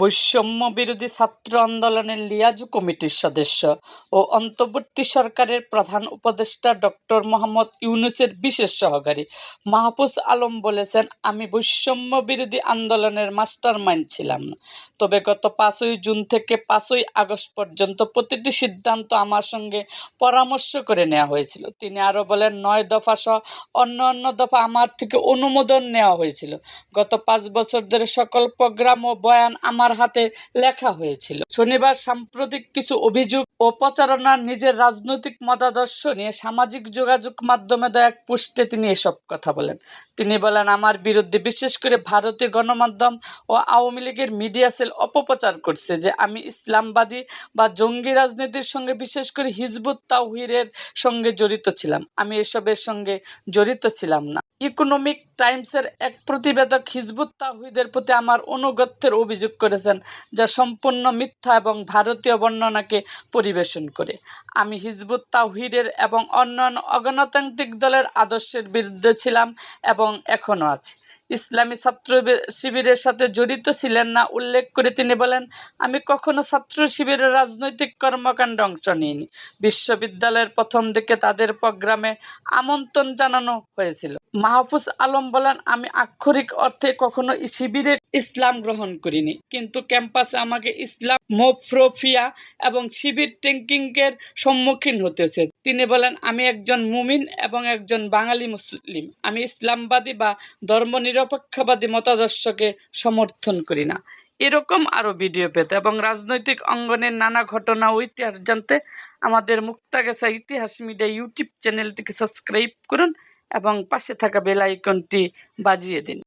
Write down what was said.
বৈষম্য বিরোধী ছাত্র আন্দোলনের লিয়াজু কমিটির সদস্য ও অন্তর্বর্তী সরকারের প্রধান উপদেষ্টা ডক্টর মোহাম্মদ ইউনুসের বিশেষ সহকারী মাহফুজ আলম বলেছেন, আমি বৈষম্য বিরোধী আন্দোলনের মাস্টারমাইন্ড ছিলাম। না তবে গত পাঁচই জুন থেকে পাঁচই আগস্ট পর্যন্ত প্রতিটি সিদ্ধান্ত আমার সঙ্গে পরামর্শ করে নেওয়া হয়েছিল। তিনি আরও বলেন, নয় দফা সহ অন্য অন্য দফা আমার থেকে অনুমোদন নেওয়া হয়েছিল। গত পাঁচ বছর ধরে সকল প্রোগ্রাম ও বয়ান আমার হাতে লেখা হয়েছিল। শনিবার সাম্প্রতিক কিছু অভিযোগ ও প্রচারণার নিজের রাজনৈতিক মতাদর্শ নিয়ে সামাজিক যোগাযোগ মাধ্যমে দেওয়া এক পোস্টে তিনি এসব কথা বলেন। তিনি বলেন, আমার বিরুদ্ধে বিশেষ করে ভারতীয় গণমাধ্যম ও আওয়ামী লীগের মিডিয়া সেল অপপ্রচার করছে যে আমি ইসলামবাদী বা জঙ্গি রাজনীতির সঙ্গে বিশেষ করে হিজবুত তাওহিরের সঙ্গে জড়িত ছিলাম। আমি এসবের সঙ্গে জড়িত ছিলাম না। ইকোনমিক টাইমসের এক প্রতিবেদক হিজবুত তাহিদের প্রতি আমার অনুগত্যের অভিযোগ করেছেন, যা সম্পূর্ণ মিথ্যা এবং ভারতীয় বর্ণনাকে পরিবেশন করে। আমি হিজবুত তাহিরের এবং অন্যান্য অগণতান্ত্রিক দলের আদর্শের বিরুদ্ধে ছিলাম এবং এখনও আছি। ইসলামী ছাত্র শিবিরের সাথে জড়িত ছিলেন না, উল্লেখ করে তিনি বলেন, আমি কখনো ছাত্র শিবিরের রাজনৈতিক কর্মকাণ্ডে অংশ নিইনি। বিশ্ববিদ্যালয়ের প্রথম দিকে তাদের প্রোগ্রামে আমন্ত্রণ জানানো হয়েছিল। মাহফুজ আলম বলেন, আমি আক্ষরিক অর্থে কখনো শিবিরের ইসলাম গ্রহণ করিনি। কিন্তু ক্যাম্পাসে আমাকে ইসলাম, মোফ্রোফিয়া এবং শিবির ট্যাঙ্কিংয়ের সম্মুখীন হতেছে তিনি বলেন, আমি একজন মুমিন এবং একজন বাঙালি মুসলিম। আমি ইসলামবাদী বা ধর্মনিরপেক্ষবাদী মতাদর্শকে সমর্থন করি না। এরকম আরও ভিডিও পেতে এবং রাজনৈতিক অঙ্গনের নানা ঘটনা ও ইতিহাস জানতে আমাদের মুক্তাগেছা ইতিহাস মিডিয়া ইউটিউব চ্যানেলটিকে সাবস্ক্রাইব করুন এবং পাশে থাকা বেল আইকনটি বাজিয়ে দিন।